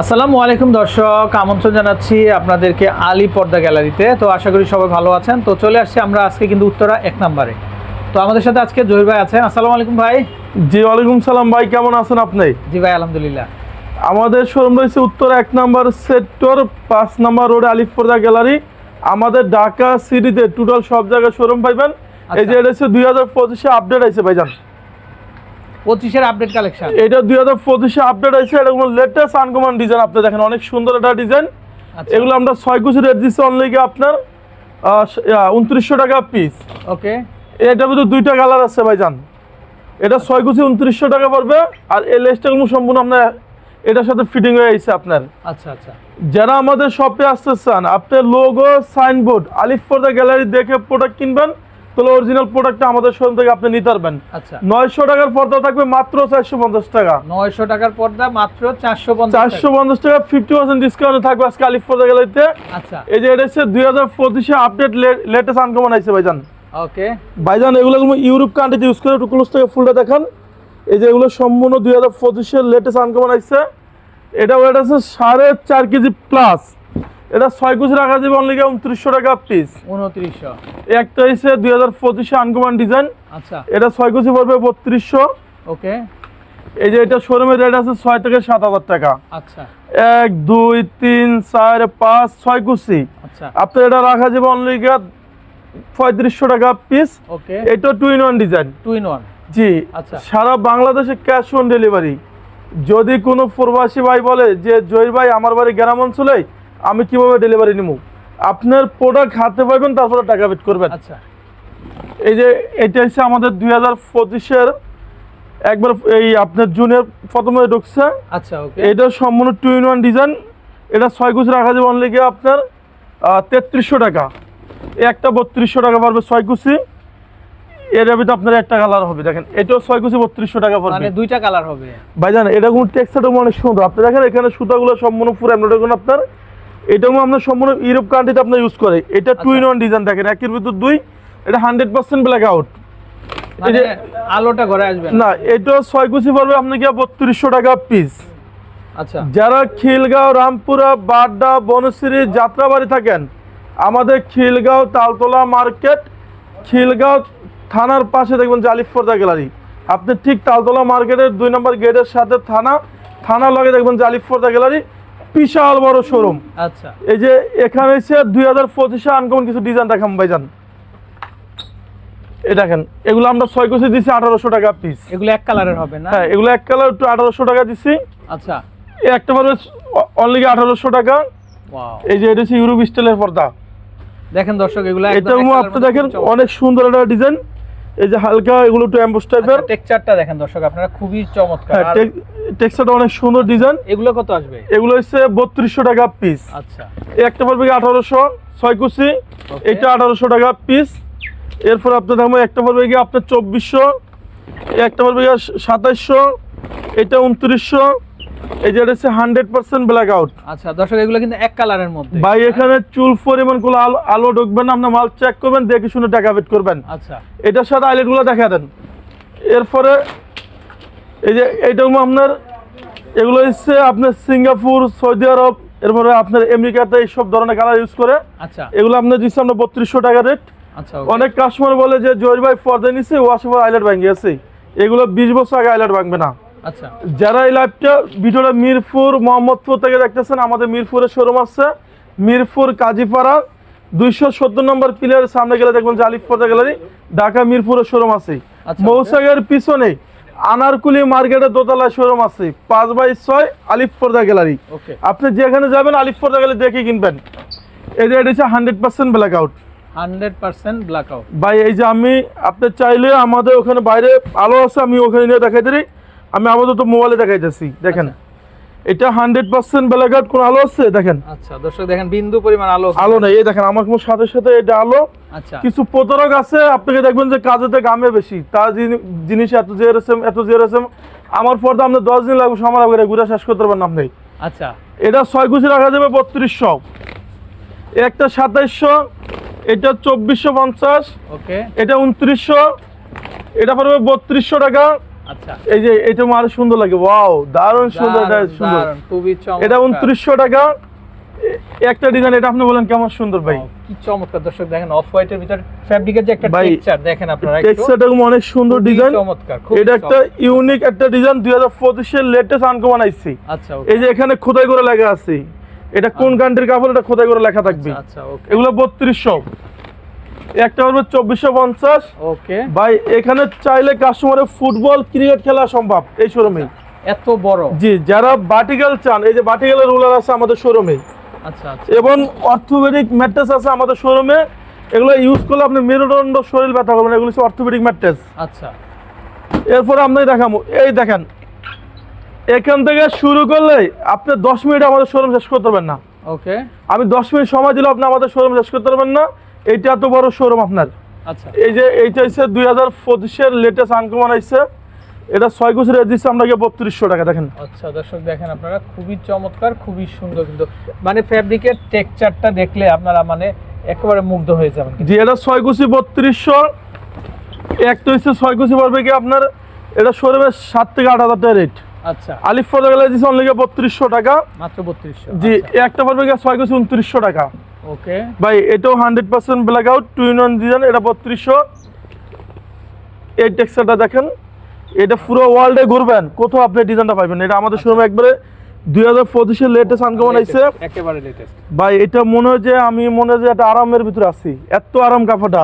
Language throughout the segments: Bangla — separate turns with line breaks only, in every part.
আসসালামু আলাইকুম দর্শক আমন্ত্রণ জানাচ্ছি আপনাদেরকে আলী পর্দা গ্যালারিতে। তো আশা করি সবাই ভালো আছেন। তো চলে আসছি আমরা আজকে কিন্তু উত্তরা এক নম্বরে। তো আমাদের সাথে আজকে জহির ভাই আছেন। আসসালামু আলাইকুম ভাই।
জি ওয়ালাইকুম সালাম ভাই। কেমন আছেন আপনি?
জি ভাই আলহামদুলিল্লাহ।
আমাদের শোরুম রয়েছে উত্তর এক নম্বর সেক্টর পাঁচ নম্বর রোডে আলিফপর্দা গ্যালারি। আমাদের ঢাকা সিটিতে টোটাল সব জায়গায় শোরুম পাইবেন। এই যে এটা হচ্ছে দুই হাজার পঁচিশে আপডেট আছে ভাইজান।
পঁচিশের আপডেট কালেকশন
এটা দুই হাজার পঁচিশে আপডেট আছে এটা কোনো লেটেস্ট আনকমন ডিজাইন আপনি দেখেন অনেক সুন্দর একটা ডিজাইন
আচ্ছা।
এগুলো আমরা ছয় কুচি রেট দিচ্ছি অনলাইকে আপনার উনত্রিশশো টাকা পিস
ওকে।
এটার ভিতরে দুইটা কালার আছে ভাইজান। এটা ছয় কুচি উনত্রিশশো টাকা পড়বে আর এই লেসটাগুলো সম্পূর্ণ আপনার এটার সাথে ফিটিং হয়ে গেছে আপনার।
আচ্ছা আচ্ছা।
যারা আমাদের শপে আসতে চান আপনার লোগো সাইনবোর্ড আলিফ পর্দা গ্যালারি দেখে প্রোডাক্ট কিনবেন তাহলে অরিজিনাল প্রোডাক্টটা আমাদের শোরুম থেকে আপনি নিতে পারবেন।
আচ্ছা।
নয়শো টাকার পর্দা থাকবে মাত্র চারশো পঞ্চাশ টাকা।
নয়শো টাকার পর্দা মাত্র চারশো পঞ্চাশ
চারশো পঞ্চাশ টাকা ফিফটি পার্সেন্ট ডিসকাউন্ট থাকবে আজকে আলিফ পর্দা গ্যালারিতে।
আচ্ছা।
এই যে এটা হচ্ছে দুই হাজার পঁচিশে আপডেট লেটেস্ট আনকমন আছে ভাইজান।
ওকে
ভাইজান এগুলো ইউরোপ কান্ট্রিতে ইউজ করে একটু ক্লোজ থেকে ফুলটা দেখান। এই যে এগুলো সম্পূর্ণ দুই হাজার পঁচিশের লেটেস্ট আনকমন আসছে এটা ওয়েট আছে সাড়ে চার কেজি প্লাস এটা ছয় কেজি রাখা যাবে অনলি উনত্রিশশো টাকা পিস
উনত্রিশশো।
একটা হচ্ছে দুই হাজার পঁচিশে আনকমন ডিজাইন
আচ্ছা।
এটা ছয় কেজি পড়বে বত্রিশশো।
ওকে।
এই যে এটা শোরুমের রেট আছে ছয় থেকে সাত হাজার টাকা।
আচ্ছা।
এক দুই তিন চার পাঁচ ছয় কুচি।
আচ্ছা।
আপনার এটা রাখা যাবে অনলি পঁয়ত্রিশশো টাকা পিস
ওকে।
এটা two in one design
two in one
জি।
আচ্ছা।
সারা বাংলাদেশে ক্যাশ অন ডেলিভারি যদি কোনো প্রবাসী ভাই বলে যে জহির ভাই আমার বাড়ি গ্রাম অঞ্চলে আমি কীভাবে ডেলিভারি নিব? আপনার প্রোডাক্ট হাতে পাবেন তারপরে টাকা পেড করবেন।
আচ্ছা।
এই যে এটা হচ্ছে আমাদের দুই হাজার পঁচিশের একবার এই আপনার জুনের প্রথমে ঢুকছে।
আচ্ছা ওকে।
এটা সম্পূর্ণ টু ইন ওয়ান ডিজাইন এটা ছয় কুচি রাখা যাবে অনলি গিয়ে আপনার তেত্রিশশো টাকা। একটা বত্রিশশো টাকা পারবে ছয় কুচি। এর ভিতরে আপনার একটা কালার হবে দেখেন। এটাও ছয় কুচি বত্রিশশো টাকা
মানে
পড়বে
দুইটা কালার হবে।
ভাইজান এটা কোনো টেক্সটাইল অনেক সুন্দর। আপনি দেখেন এখানে সুতাগুলো সম্পূর্ণ পুরো করুন আপনার। এটাও আপনার সম্পূর্ণ ইউরোপ কান্ট্রিতে আপনার ইউজ করে। এটা টু ইন ওয়ান ডিজাইন দেখেন একের ভিতর দুই এটা হান্ড্রেড পার্সেন্ট ব্ল্যাক আউট এই যে
আলোটা ঘরে আসবে না?
এটা ছয় কুচি পড়বে আপনি কি বত্রিশশো টাকা পিস
আচ্ছা।
যারা খিলগাঁও রামপুরা বাড্ডা বনশ্রী যাত্রাবাড়ি থাকেন আমাদের খিলগাঁও তালতলা মার্কেট খিলগাঁও থানার পাশে দেখবেন যে আলিফপর্দা গ্যালারি। আপনি ঠিক তালতলা মার্কেটের দুই নম্বর গেটের সাথে থানা থানার লগে দেখবেন যে আলিফপর্দা গ্যালারি। বিশাল বড় শোরুম
আচ্ছা।
এই যে এখানে হচ্ছে দুই হাজার পঁচিশে আনকমন কিছু ডিজাইন দেখাম ভাইজান। এই দেখেন এগুলো আমরা ছয় কোষে দিছি আঠারোশো টাকা পিস
এগুলো এক কালারের হবে না?
হ্যাঁ এগুলো এক কালার একটু আঠারোশো টাকা দিচ্ছি
আচ্ছা।
এই একটা পারবে অনলি আঠারোশো টাকা?
ওয়াও
এই যে এটা হচ্ছে ইউরোপ স্টাইলের পর্দা।
দেখেন দর্শক এগুলো
এটা আপনি দেখেন অনেক সুন্দর একটা ডিজাইন এই যে হালকা এগুলো একটু অ্যাম্বুস টাইপের
টেক্সচারটা দেখেন দর্শক আপনারা খুবই চমৎকার।
হ্যাঁ টেক্সচারটা অনেক সুন্দর ডিজাইন
এগুলো কত আসবে?
এগুলো হচ্ছে বত্রিশশো টাকা পিস
আচ্ছা।
এই একটা পড়বে আঠারোশো ছয় কুচি। এটা আঠারোশো টাকা পিস এরপর আপনার দেখব একটা পড়বে গিয়ে আপনার চব্বিশশো একটা পড়বে গিয়ে সাতাইশশো এটা উনত্রিশশো। এই যে এটা হচ্ছে হান্ড্রেড পার্সেন্ট ব্ল্যাক আউট
আচ্ছা দর্শক এগুলো কিন্তু এক কালারের মধ্যে।
ভাই এখানে চুল পরিমাণগুলো আলো আলো ঢুকবেন না আপনার মাল চেক করবেন দেখে শুনে টাকা পেট করবেন।
আচ্ছা।
এটার সাথে আইলেটগুলো দেখা দেন। এরপরে এই যে এইটা আপনার এগুলো হচ্ছে আপনার সিঙ্গাপুর সৌদি আরব এরপরে আপনার আমেরিকাতে এইসব ধরনের কালার ইউজ করে।
আচ্ছা।
এগুলো আপনার দিচ্ছে আমরা বত্রিশশো টাকা রেট
আচ্ছা
অনেক কাস্টমার বলে যে জয়ের ভাই পর্দা নিচ্ছে ওয়াশ পর আইলেট ভাঙে গেছে এগুলো বিশ বছর আগে আইলেট ভাঙবে না।
আচ্ছা।
যারা এই লাইভটা ভিডিওটা মিরপুর মোহাম্মদপুর থেকে দেখতেছেন আমাদের মিরপুরের শোরুম আছে। মিরপুর কাজীপাড়া দুইশো সত্তর নম্বর পিলারের সামনে গেলে দেখবেন যে আলিফপর্দা গ্যালারি ঢাকা মিরপুরের শোরুম আছে।
আচ্ছা,
মৌসাগের পিছনে আনারকুলি মার্কেটের দোতলায় শোরুম আছে। পাঁচ বাই ছয় আলিফপর্দা গ্যালারি আপনি যেখানে যাবেন আলিফপর্দা গ্যালারি দেখে কিনবেন। এই যে এটা হচ্ছে hundred percent black out
hundred percent black out
ভাই এই যে আমি আপনি চাইলে আমাদের ওখানে বাইরে আলো আছে আমি ওখানে নিয়ে দেখাই দিই। আমি আপাতত মোবাইলে দেখাইতেছি দেখেন। এটা হান্ড্রেড পার্সেন্ট বেলাঘাট কোন আলো আছে? দেখেন।
আচ্ছা দর্শক দেখেন বিন্দু পরিমাণ আলো
আলো নেই। এই দেখেন আমার কোনো সাথে সাথে এটা আলো।
আচ্ছা।
কিছু প্রতারক আছে আপনাকে দেখবেন যে কাজেতে গামে বেশি। তার জিনিস এত জিয়ারসেম এত জিয়ারসেম আমার পর্দা আপনি দশ দিন লাগবে সময় লাগবে ঘুরে শেষ করতে পারবেন আপনি।
আচ্ছা।
এটা ছয় কুচি রাখা যাবে বত্রিশশো। একটা সাতাইশশো এটা চব্বিশশো পঞ্চাশ
ওকে।
এটা উনত্রিশশো এটা পড়বে বত্রিশশো টাকা।
আচ্ছা
এই যে এটা আরও সুন্দর লাগে ওয়াও দারুণ সুন্দর এটা সুন্দর।
খুবই চমৎকার।
এটা উনত্রিশশো টাকা। একটা ডিজাইন এটা আপনি বলেন কেমন সুন্দর ভাই।
কি চমৎকার দর্শক দেখেন অফ হোয়াইটের ভিতর ফ্যাব্রিকের যে একটা টেক্সচার দেখেন আপনারা
টেক্সচারটা অনেক সুন্দর ডিজাইন।
চমৎকার
এটা একটা ইউনিক একটা ডিজাইন দুই হাজার পঁচিশের লেটেস্ট আনকমন
আচ্ছা
এই যে এখানে খোদাই করে লেখা আছে। এটা কোন কান্ট্রির কাপড় এটা খোদাই করে লেখা থাকবে।
আচ্ছা ওকে।
এগুলো বত্রিশশো। একটা পারবে চব্বিশশো পঞ্চাশ।
ওকে।
ভাই এখানে চাইলে কাস্টমারের ফুটবল ক্রিকেট খেলা সম্ভব এই শোরুমে
এত বড়?
জি যারা বাটিক্যাল চান এই যে বাটিক্যালের রুলার আছে আমাদের শোরুমে
আচ্ছা আচ্ছা।
এবং অর্থোপেডিক ম্যাট্রেস আছে আমাদের শোরুমে এগুলো ইউজ করলে আপনি মেরুদণ্ড শরীর ব্যথা করবেন এগুলো হচ্ছে অর্থোপেডিক ম্যাট্রেস
আচ্ছা।
এরপরে আপনাকে দেখাবো এই দেখেন। এখান থেকে শুরু করলে আপনি দশ মিনিট আমাদের শোরুম শেষ করতে পারবেন না।
ওকে।
আমি দশ মিনিট সময় দিলে আপনি আমাদের শোরুম শেষ করতে পারবেন না। এইটা এত বড় শোরুম আপনার।
আচ্ছা।
এই যে এইটা হচ্ছে দুই হাজার পঁচিশের লেটেস্ট আনকমন আসছে এটা ছয় কুচি রেট দিচ্ছে আপনাকে বত্রিশশো টাকা দেখেন।
আচ্ছা দর্শক দেখেন আপনারা খুবই চমৎকার খুবই সুন্দর কিন্তু। মানে ফ্যাব্রিকের টেক্সচারটা দেখলে আপনারা মানে একেবারে মুগ্ধ হয়ে যাবেন।
জি এটা ছয় কুচি বত্রিশশো। এক তো হচ্ছে ছয় কুচি পড়বে কি আপনার এটা শোরুমের সাত থেকে আট হাজার টাকা রেট
আচ্ছা।
আলিফ ফজা গেলে দিচ্ছে অনলি বত্রিশশো টাকা।
মাত্র বত্রিশশো।
জি একটা পড়বে কি ছয় কুচি উনত্রিশশো টাকা।
ওকে
ভাই এটাও hundred percent black out two in one design এটা বত্রিশশো। এই টেক্সচারটা দেখেন এটা পুরো ওয়ার্ল্ডে ঘুরবেন কোথাও আপনি ডিজাইনটা পাবেন এটা আমাদের শোরুমে একবারে দুই হাজার পঁচিশের লেটেস্ট আনকমন আইছে।
একেবারে লেটেস্ট
ভাই এটা মনে হয় যে আমি মনে হয় যে একটা আরামের ভিতরে আছি। এত আরাম কাপড়টা।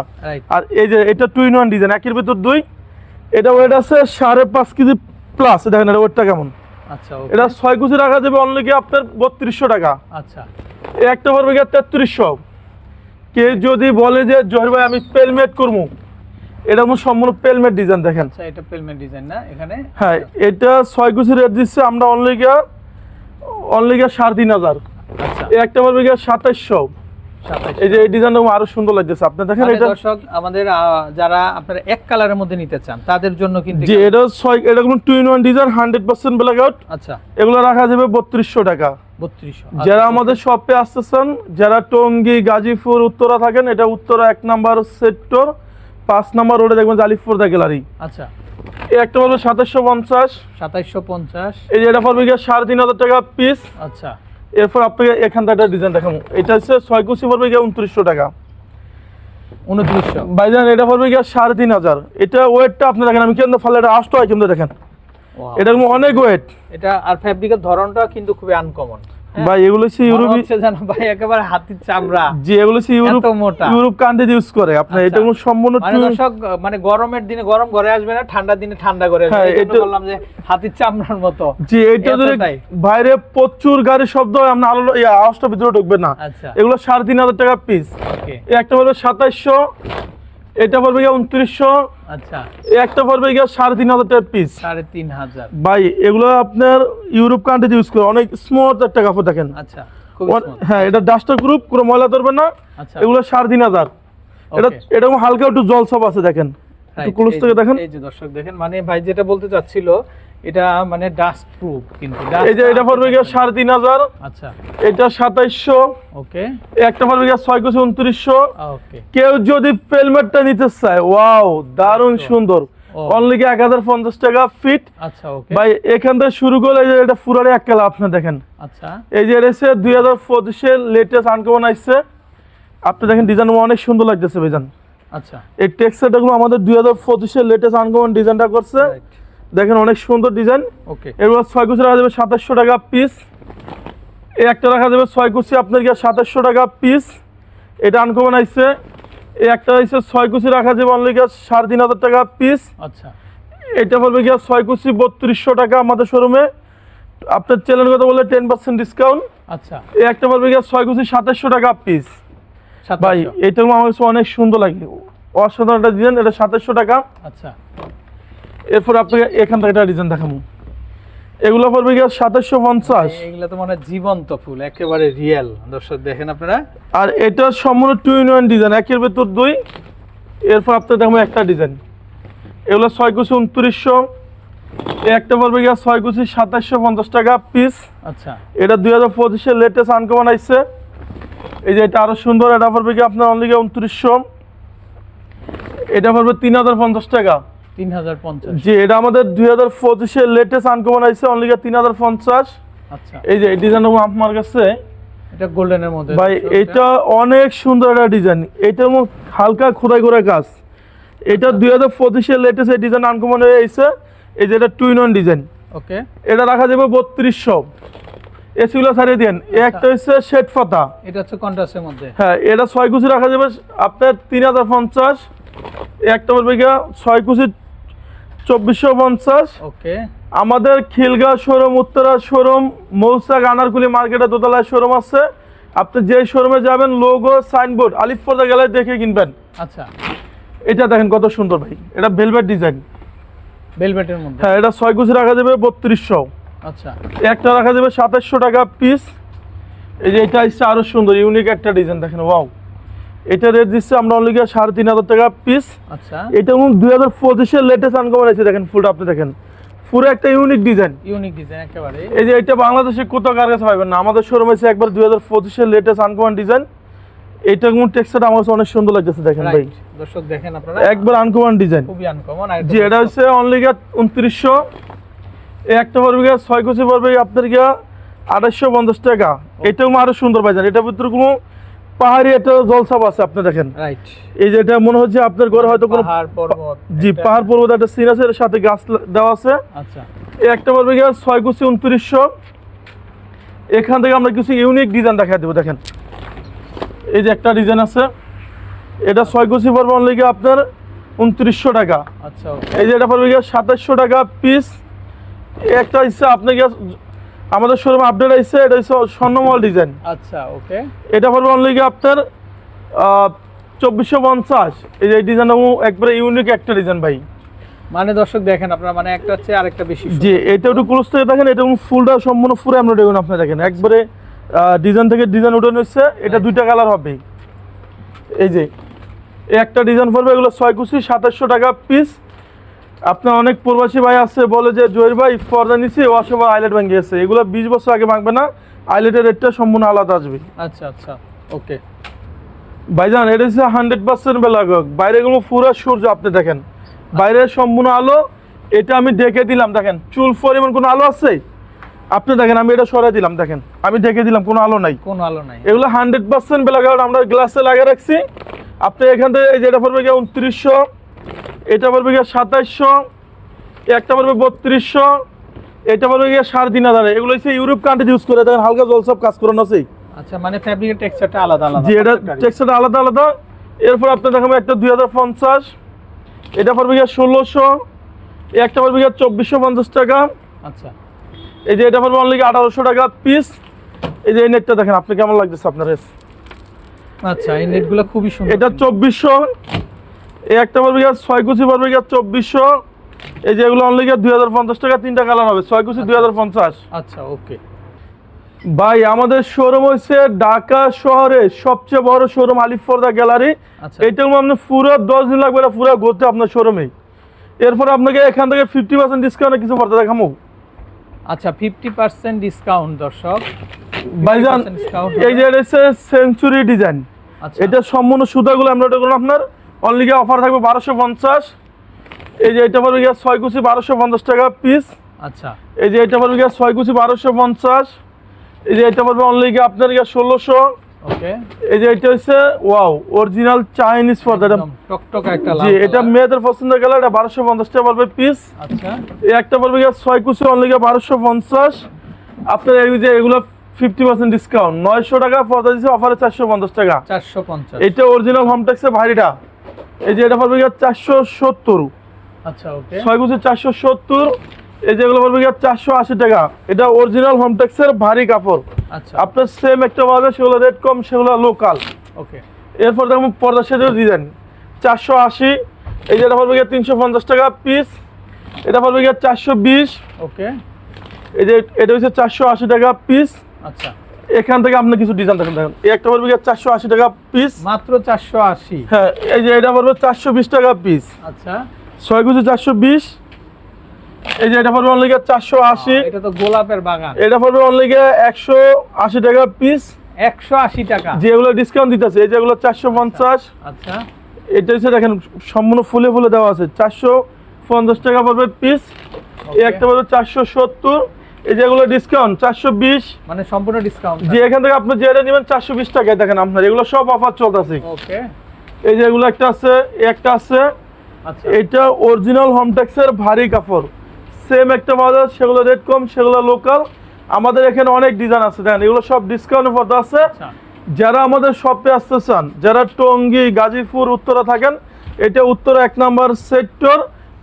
আর এই যে এটা টু ইন ওয়ান ডিজাইন একের ভিতর দুই। এটা ওয়েট আছে সাড়ে পাঁচ কেজি প্লাস দেখেন এটা ওয়েটটা কেমন।
আচ্ছা
এটা ছয় কুচি রাখা যাবে অনলি কি আপনার বত্রিশশো টাকা।
আচ্ছা।
একটা পড়বে গিয়ে তেত্রিশশো। কে যদি বলে যে জহির ভাই আমি পেলমেট করব এটা আমার সম্পূর্ণ পেলমেট ডিজাইন দেখেন।
আচ্ছা এটা পেলমেন্ট ডিজাইন না এখানে?
হ্যাঁ এটা ছয় কুচি রেট দিচ্ছে আমরা অনলি গিয়া অনলি গিয়া সাড়ে তিন হাজার।
আচ্ছা।
একটা পড়বে গিয়া সাতাইশশো।
সাতাইশ
এই যে এই ডিজাইনটা আরও সুন্দর লাগতেছে। আপনি দেখেন এটা
দর্শক আমাদের যারা আপনারা এক কালারের মধ্যে নিতে চান তাদের জন্য কিন্তু
যে এটা ছয় এটা কোনো two in one design hundred percent black out
আচ্ছা।
এগুলো রাখা যাবে বত্রিশশো টাকা।
বত্রিশশো।
যারা আমাদের শপে আসতেছেন যারা টঙ্গী গাজীপুর উত্তরা থাকেন এটা উত্তরা এক নাম্বার সেক্টর পাঁচ নাম্বার রোডে দেখবেন জালিফপুর দা গ্যালারি
আচ্ছা।
এই একটা পড়বে সাতাশশো পঞ্চাশ।
সাতাইশশো পঞ্চাশ।
এই যে এটা পড়বে সাড়ে তিন হাজার টাকা পিস
আচ্ছা।
এরপর আপনাকে এখানটা একটা ডিজাইন দেখাবো। এটা হচ্ছে ছয় কুচি পড়বে গিয়ে উনত্রিশশো টাকা।
উনত্রিশশো।
বাই ভাইজান এটা পড়বে গিয়ে সাড়ে তিন হাজার। এটা ওয়েটটা আপনি দেখেন আমি কিন্তু ফালে এটা আসতো হয় কিন্তু দেখেন। এটা অনেক ওয়েট
এটা আর ফ্যাব্রিকের ধরনটা কিন্তু খুবই আনকমন
ভাই এগুলো হচ্ছে ইউরোপি
জানো ভাই একেবারে হাতির চামড়া।
যে এগুলো হচ্ছে ইউরোপ
মোটা।
ইউরোপ কান্ট্রি ইউজ করে। আপনার এটা
আচ্ছা।
কোনো সম্পূর্ণ
মানে দর্শক মানে গরমের দিনে গরম ঘরে আসবে না ঠান্ডার দিনে ঠান্ডা ঘরে আসবে।
হ্যাঁ, এটা-
বললাম যে হাতির চামড়ার মতো।
যে এটা যদি বাইরে প্রচুর গাড়ির শব্দ হয় আলো আওয়াজটা ভিতরে ঢুকবে না।
আচ্ছা।
এগুলো সাড়ে তিন হাজার টাকা পিস একটা হলো সাতাইশশো এটা পড়বে গিয়ে উনত্রিশশো।
আচ্ছা।
একটা পড়বে গিয়ে সাড়ে তিন হাজার টাকা পিস
সাড়ে তিন হাজার।
ভাই এগুলো আপনার ইউরোপ কান্ট্রিতে ইউজ করে অনেক স্মুথ একটা কাপড় দেখেন।
আচ্ছা
হ্যাঁ এটা ডাস্টার গ্রুপ কোনো ময়লা ধরবে না।
আচ্ছা।
এগুলো সাড়ে তিন হাজার। এটা
এরকম
এটা হালকা একটু জল সব আছে দেখেন। একটু ক্লোজ থেকে দেখেন।
এই যে দর্শক দেখেন মানে ভাই যেটা বলতে চাচ্ছিল এটা মানে ডাস্ট প্রুফ কিন্তু
এই যে এটা পড়বে গিয়ে সাড়ে তিন হাজার।
আচ্ছা।
এটা সাতাইশশো।
ওকে।
একটা পড়বে গিয়ে ছয় কুচি উনত্রিশশো।
ওকে।
কেউ যদি পেলমেটটা নিতে চায় ওয়াও দারুণ
আচ্ছা।
সুন্দর। অনলি কি এক হাজার পঞ্চাশ টাকা ফিট
আচ্ছা ওকে।
ভাই এখান থেকে শুরু করলে এই যে এটা ফুরারে এক কালা আপনি দেখেন।
আচ্ছা।
এই যে হচ্ছে দুই হাজার পঁচিশের লেটেস্ট আনকমন আসছে। আপনি দেখেন ডিজাইন অনেক সুন্দর লাগতেছে ভাইজান।
আচ্ছা।
এই টেক্সচারটা গুলো আমাদের দুই হাজার পঁচিশের লেটেস্ট আনকমন ডিজাইনটা করছে। দেখেন অনেক সুন্দর ডিজাইন।
ওকে।
এগুলো ছয় কুচি রাখা যাবে সাতাশশো টাকা পিস এই একটা রাখা যাবে ছয় কুচি আপনার গিয়ে সাতাশশো টাকা পিস এটা আনকমন আইছে। এই একটা আইছে ছয় কুচি রাখা যাবে অনলি গিয়ে সাড়ে তিন হাজার টাকা পিস
আচ্ছা।
এটা পড়বে গিয়ে ছয় কুচি বত্রিশশো টাকা আমাদের শোরুমে আপনার চ্যানেল কথা বললে টেন পার্সেন্ট ডিসকাউন্ট
আচ্ছা।
এই একটা পড়বে গিয়ে ছয় কুচি সাতাশশো টাকা পিস ভাই এটা আমার অনেক সুন্দর লাগে। অসাধারণ একটা ডিজাইন এটা সাতাশশো টাকা।
আচ্ছা।
এরপর আপনাকে এখান থেকে একটা ডিজাইন দেখাবো। এগুলো পড়বে গিয়ে সাতাশশো পঞ্চাশ।
এগুলো তো মানে জীবন্ত ফুল একেবারে রিয়েল দর্শক দেখেন আপনারা।
আর এটা সম্পূর্ণ টু ইন ওয়ান ডিজাইন একের ভেতর দুই এরপর আপনার দেখব একটা ডিজাইন এগুলো ছয় কুচি উনত্রিশশো একটা পড়বে গিয়ে ছয় কুচি সাতাশশো পঞ্চাশ টাকা পিস
আচ্ছা।
এটা দুই হাজার পঁচিশের লেটেস্ট আনকমন আসছে এই যে এটা আরও সুন্দর এটা পড়বে কি আপনার অনলি গিয়ে উনত্রিশশো। এটা পড়বে তিন হাজার পঞ্চাশ টাকা।
তিন হাজার পঞ্চাশ
জি এটা আমাদের লেটেস্ট আনকমন অনলি
আচ্ছা।
এই যে এই ডিজাইনটা আমার কাছে
এটা গোল্ডেনের মধ্যে
ভাই এটা অনেক সুন্দর একটা ডিজাইন হালকা খোদাই করে কাজ। এটা লেটেস্ট এই ডিজাইন আনকমন হয়ে এই যে এটা ওয়ান ডিজাইন
ওকে।
এটা রাখা যাবে বত্রিশশো। এসিগুলো ছাড়িয়ে দেন একটা হচ্ছে শেড পাতা।
এটা হচ্ছে কন্ট্রাস্টের মধ্যে।
হ্যাঁ এটা ছয় কুচি রাখা যাবে আপনার তিন হাজার পঞ্চাশ একটা বলবে গিয়া ছয় কুচি চব্বিশশো পঞ্চাশ।
ওকে।
আমাদের খিলগা শোরুম উত্তরা শোরুম মৌসাক আনারকুলি মার্কেটে দোতলায় শোরুম আছে। আপনি যে শোরুমে যাবেন লোগো সাইনবোর্ড আলিফপর্দা গেলায় দেখে কিনবেন।
আচ্ছা।
এটা দেখেন কত সুন্দর ভাই। এটা ভেলভেট ডিজাইন
ভেলভেটের মধ্যে?
হ্যাঁ এটা ছয় কুচি রাখা যাবে বত্রিশশো।
আচ্ছা।
একটা রাখা যাবে সাতাশশো টাকা পিস এই যে এটা হচ্ছে আরও সুন্দর ইউনিক একটা ডিজাইন দেখেন ওয়াও এটা রেট দিচ্ছে আমরা অনলি সাড়ে তিন হাজার টাকা পিস
আচ্ছা।
এটা এবং দুই হাজার পঁচিশের লেটেস্ট আনকমন আছে দেখেন ফুলটা আপনি দেখেন। পুরো একটা ইউনিক ডিজাইন
ইউনিক ডিজাইন একেবারে।
এই যে এটা বাংলাদেশে কোথাও কার কাছে পাবেন না। আমাদের শোরুম আছে একবার দুই হাজার পঁচিশের লেটেস্ট আনকমন ডিজাইন এটা কোন টেক্সচারটা আমার কাছে অনেক সুন্দর লাগতেছে দেখেন ভাই।
দর্শক দেখেন আপনারা।
একবার আনকমন ডিজাইন
খুবই আনকমন
জি এটা হচ্ছে অনলি গিয়া উনত্রিশশো। এই একটা পড়বে গিয়া ছয় কুচি পড়বে আপনার গিয়া আড়াইশো পঞ্চাশ টাকা। এটাও আরও সুন্দর পাইছেন এটার ভিতরে কোনো পাহাড়ি একটা জলসাপ আছে আপনি দেখেন।
রাইট
এই যে এটা মনে হচ্ছে আপনার ঘরে হয়তো কোনো জি পাহাড় পর্বত একটা সিন আছে এর সাথে গাছ দেওয়া আছে।
আচ্ছা।
এই একটা পড়বে গিয়া ছয় কুচি উনত্রিশশো। এখান থেকে আমরা কিছু ইউনিক ডিজাইন দেখা দেবো দেখেন। এই যে একটা ডিজাইন আছে এটা ছয় কুচি পড়বে অনলি আপনার উনত্রিশশো টাকা।
আচ্ছা
এই যে এটা পড়বে গিয়ে সাতাশশো টাকা পিস একটা হচ্ছে আপনাকে আমাদের শোরুম আপডেট আসছে এটা হচ্ছে স্বর্ণমল ডিজাইন
আচ্ছা ওকে।
এটা পড়বে অনলি আপনার চব্বিশশো পঞ্চাশ। এই যে ডিজাইনটা একবারে ইউনিক একটা ডিজাইন ভাই।
মানে দর্শক দেখেন আপনারা মানে একটা হচ্ছে আরেকটা বেশি।
জি এটা একটু ক্লোজ থেকে দেখেন এটা ফুলটা সম্পূর্ণ ফুল আমরা দেখুন আপনি দেখেন। একবারে ডিজাইন থেকে ডিজাইন উঠে নিচ্ছে এটা দুইটা কালার হবে। এই যে এই একটা ডিজাইন পড়বে এগুলো ছয় কুচি সাতাশশো টাকা পিস আপনার অনেক প্রবাসী ভাই আছে বলে যে জয়ের ভাই পর্দা নিচ্ছি অসময় আইলেট ভেঙে গেছে। এগুলো বিশ বছর আগে ভাঙবে না আইলেটের রেটটা সম্পূর্ণ আলাদা আসবে।
আচ্ছা আচ্ছা ওকে।
ভাইজান এটা হচ্ছে হান্ড্রেড পার্সেন্ট বেলাগক বাইরে গুলো পুরো সূর্য আপনি দেখেন। বাইরে সম্পূর্ণ আলো এটা আমি ঢেকে দিলাম দেখেন। চুল পরিমাণ কোনো আলো আছে? আপনি দেখেন আমি এটা সরাই দিলাম দেখেন। আমি ঢেকে দিলাম কোনো আলো নাই।
কোনো আলো নাই।
এগুলো হান্ড্রেড পার্সেন্ট বেলাগক আমরা গ্লাসে লাগিয়ে রাখছি। আপনি এখান থেকে এই যে পড়বে গিয়ে উনত্রিশশো। এটা পড়বে গিয়ে সাতাইশশো একটা পড়বে বত্রিশশো এটা পড়বে গিয়ে সাড়ে তিন হাজার। এগুলো হচ্ছে ইউরোপ কান্ট্রি ইউজ করে দেখেন হালকা জল সব কাজ করানো আছে।
আচ্ছা মানে ফ্যাব্রিকের টেক্সচারটা আলাদা আলাদা
জি এটা টেক্সচারটা আলাদা আলাদা। এরপর আপনি দেখাবো একটা দুই হাজার পঞ্চাশ এটা পড়বে গিয়ে ষোলোশো একটা পড়বে গিয়ে চব্বিশশো পঞ্চাশ টাকা।
আচ্ছা।
এই যে এটা পড়বে অনলি আঠারোশো টাকা পিস এই যে এই নেটটা দেখেন আপনি কেমন লাগতেছে আপনার
আচ্ছা এই নেটগুলো খুবই সুন্দর।
এটা চব্বিশশো এই একটা পড়বে গিয়ে ছয় কুচি পড়বে গিয়ে চব্বিশশো। এই যে এগুলো অনলি গিয়ে দুই হাজার পঞ্চাশ টাকা তিনটা কালার হবে ছয় কুচি দুই হাজার পঞ্চাশ।
আচ্ছা ওকে
ভাই আমাদের শোরুম হচ্ছে ঢাকা শহরে সবচেয়ে বড় শোরুম আলিফর্দা গ্যালারি।
আচ্ছা।
এটা আপনি পুরো দশ দিন লাগবে না পুরো ঘুরতে আপনার শোরুমে এরপর আপনাকে এখান থেকে ফিফটি পার্সেন্ট ডিসকাউন্টে কিছু পড়তে দেখামো।
আচ্ছা ফিফটি পার্সেন্ট ডিসকাউন্ট দর্শক।
ভাইজান এই যে এটা সেঞ্চুরি ডিজাইন
আচ্ছা।
এটা সম্পূর্ণ সুতাগুলো আমরা এটা করুন আপনার। অনলি অফার থাকবে বারোশো পঞ্চাশ। এই যে এটা পড়বে গিয়ে ছয় কুচি বারোশো পঞ্চাশ টাকা পিস
আচ্ছা।
এই যে এটা পড়বে গিয়ে ছয় কুচি বারোশো পঞ্চাশ। এই যে এটা পড়বে অনলি গিয়ে আপনার গিয়ে ষোলোশো।
ওকে
এই যে এটা হচ্ছে ওয়াও অরিজিনাল চাইনিজ পর্দা। এটা
টকটকা একটা
জি এটা মেয়েদের পছন্দের গেলে এটা বারোশো পঞ্চাশ টাকা পড়বে পিস
আচ্ছা।
এই একটা পড়বে গিয়ে ছয় কুচি অনলি গিয়ে বারোশো পঞ্চাশ। আপনার এই যে এগুলো ফিফটি পার্সেন্ট ডিসকাউন্ট নয়শো টাকা পর্দা দিচ্ছে অফারে চারশো পঞ্চাশ টাকা।
চারশো পঞ্চাশ।
এটা অরিজিনাল হোমটেক্সের ভারীটা এই যে এটা পড়বে গিয়ে চারশো সত্তর।
আচ্ছা ওকে।
ছয় কুচি চারশো সত্তর এই যেগুলো পড়বে গিয়ে চারশো আশি টাকা। এটা অরিজিনাল হোমটেক্সের ভারী কাপড়।
আচ্ছা।
আপনার সেম একটা পাবে সেগুলো রেট কম সেগুলো লোকাল
ওকে।
এরপর দেখুন পর্দা সেটের ডিজাইন চারশো আশি এই যে এটা পড়বে গিয়ে তিনশো পঞ্চাশ টাকা পিস এটা পড়বে গিয়ে চারশো বিশ।
ওকে।
এই যে এটা হচ্ছে চারশো আশি টাকা পিস
আচ্ছা।
এখান থেকে আপনি কিছু ডিজাইন দেখেন দেখেন। এই একটা পড়বে চারশো আশি টাকা পিস
মাত্র চারশো আশি।
হ্যাঁ এই যে এটা পড়বে চারশো বিশ টাকা পিস
আচ্ছা।
ছয় কুচি চারশো বিশ। এই যে এটা পড়বে অনলি চারশো আশি।
এটা তো গোলাপের বাগান।
এটা পড়বে অনলি একশো আশি টাকা পিস
একশো আশি টাকা।
যেগুলো ডিসকাউন্ট দিতেছে এই যেগুলো চারশো পঞ্চাশ।
আচ্ছা।
এটা হচ্ছে দেখেন সম্পূর্ণ ফুলে ফুলে দেওয়া আছে। চারশো পঞ্চাশ টাকা পড়বে পিস এই একটা পড়বে চারশো সত্তর। এই যেগুলো ডিসকাউন্ট চারশো বিশ।
মানে সম্পূর্ণ ডিসকাউন্ট
যে এখান থেকে আপনি যেটা নেবেন চারশো বিশ টাকায় দেখেন আপনার। এগুলো সব অফার চলতেছে।
ওকে।
এই যে এগুলো একটা আছে একটা আছে।
আচ্ছা।
এটা অরিজিনাল হোমটেক্সের ভারী কাপড়। সেম একটা পাওয়া সেগুলো রেট কম সেগুলো লোকাল আমাদের এখানে অনেক ডিজাইন আছে দেখেন এগুলো সব ডিসকাউন্ট পথে আছে।
আচ্ছা।
যারা আমাদের শপে আসতে চান যারা টঙ্গী গাজীপুর উত্তরা থাকেন এটা উত্তরা এক নাম্বার সেক্টর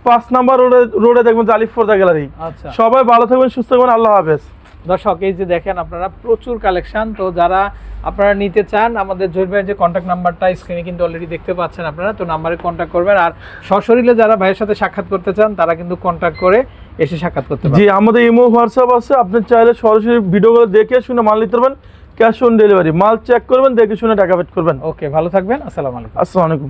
পাঁচ নাম্বার রোডে রোডে দেখবেন জালিফোর্দা গ্যালারি।
আচ্ছা।
সবাই ভালো থাকবেন সুস্থ থাকবেন আল্লাহ হাফেজ।
দর্শক এই যে দেখেন আপনারা প্রচুর কালেকশন তো যারা আপনারা নিতে চান আমাদের জহির ভাইয়ের যে কন্ট্যাক্ট নাম্বারটা স্ক্রিনে কিন্তু অলরেডি দেখতে পাচ্ছেন আপনারা তো নাম্বারে কন্ট্যাক্ট করবেন। আর সশরীরে যারা ভাইয়ের সাথে সাক্ষাৎ করতে চান তারা কিন্তু কন্ট্যাক্ট করে এসে সাক্ষাৎ করতে
জি আমাদের ইমো হোয়াটসঅ্যাপ আছে আপনি চাইলে সরাসরি ভিডিওগুলো দেখে শুনে মাল নিতে পারবেন ক্যাশ অন ডেলিভারি মাল চেক করবেন দেখে শুনে টাকা পেড করবেন।
ওকে ভালো থাকবেন আসসালামু আলাইকুম।
আসসালামু আলাইকুম।